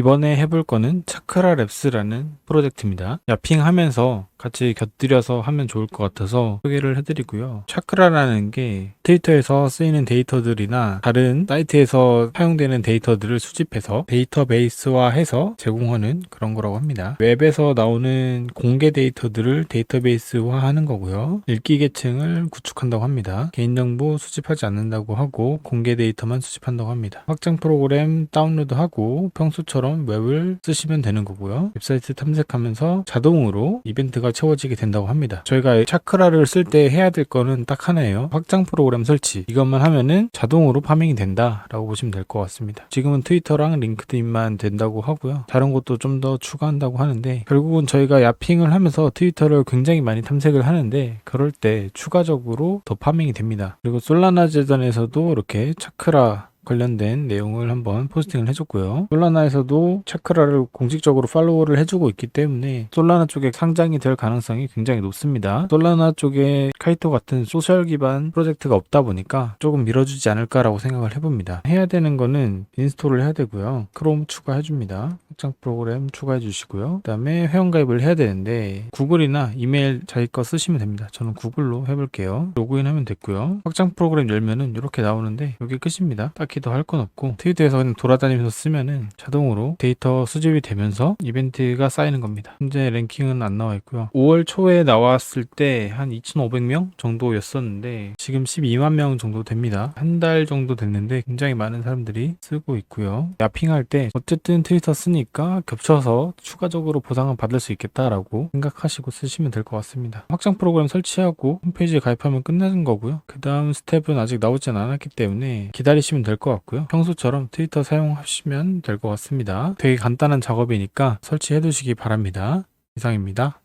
이번에 해볼 거는 차크라 랩스라는 프로젝트입니다. 야핑하면서 같이 곁들여서 하면 좋을 것 같아서 소개를 해드리고요. 차크라라는 게 트위터에서 쓰이는 데이터들이나 다른 사이트에서 사용되는 데이터들을 수집해서 데이터베이스화 해서 제공하는 그런 거라고 합니다. 웹에서 나오는 공개 데이터들을 데이터베이스화 하는 거고요. 읽기 계층을 구축한다고 합니다. 개인정보 수집하지 않는다고 하고 공개 데이터만 수집한다고 합니다. 확장 프로그램 다운로드하고 평소처럼 웹을 쓰시면 되는 거고요. 웹사이트 탐색하면서 자동으로 이벤트가 채워지게 된다고 합니다. 저희가 차크라를 쓸 때 해야 될 거는 딱 하나예요. 확장 프로그램 설치. 이것만 하면은 자동으로 파밍이 된다라고 보시면 될 것 같습니다. 지금은 트위터랑 링크드인만 된다고 하고요. 다른 것도 좀 더 추가한다고 하는데 결국은 저희가 야핑을 하면서 트위터를 굉장히 많이 탐색을 하는데 그럴 때 추가적으로 더 파밍이 됩니다. 그리고 솔라나 재단에서도 이렇게 차크라 관련된 내용을 한번 포스팅을 해줬고요. 솔라나에서도 차크라를 공식적으로 팔로우를 해주고 있기 때문에 솔라나 쪽에 상장이 될 가능성이 굉장히 높습니다. 솔라나 쪽에 카이토 같은 소셜 기반 프로젝트가 없다 보니까 조금 밀어주지 않을까라고 생각을 해봅니다. 해야 되는 거는 인스톨을 해야 되고요. 크롬 추가해줍니다. 확장 프로그램 추가해 주시고요. 그 다음에 회원가입을 해야 되는데 구글이나 이메일 자기 거 쓰시면 됩니다. 저는 구글로 해볼게요. 로그인하면 됐고요. 확장 프로그램 열면은 이렇게 나오는데 이게 끝입니다. 딱히 더 할 건 없고 트위터에서 그냥 돌아다니면서 쓰면은 자동으로 데이터 수집이 되면서 이벤트가 쌓이는 겁니다. 현재 랭킹은 안 나와 있고요. 5월 초에 나왔을 때 한 2,500명 정도였었는데 지금 12만 명 정도 됩니다. 한 달 정도 됐는데 굉장히 많은 사람들이 쓰고 있고요. 야핑할 때 어쨌든 트위터 쓰니까 겹쳐서 추가적으로 보상을 받을 수 있겠다라고 생각하시고 쓰시면 될 것 같습니다. 확장 프로그램 설치하고 홈페이지에 가입하면 끝나는 거고요. 그 다음 스텝은 아직 나오진 않았기 때문에 기다리시면 될것 같고요. 평소처럼 트위터 사용하시면 될 것 같습니다. 되게 간단한 작업이니까 설치해 두시기 바랍니다. 이상입니다.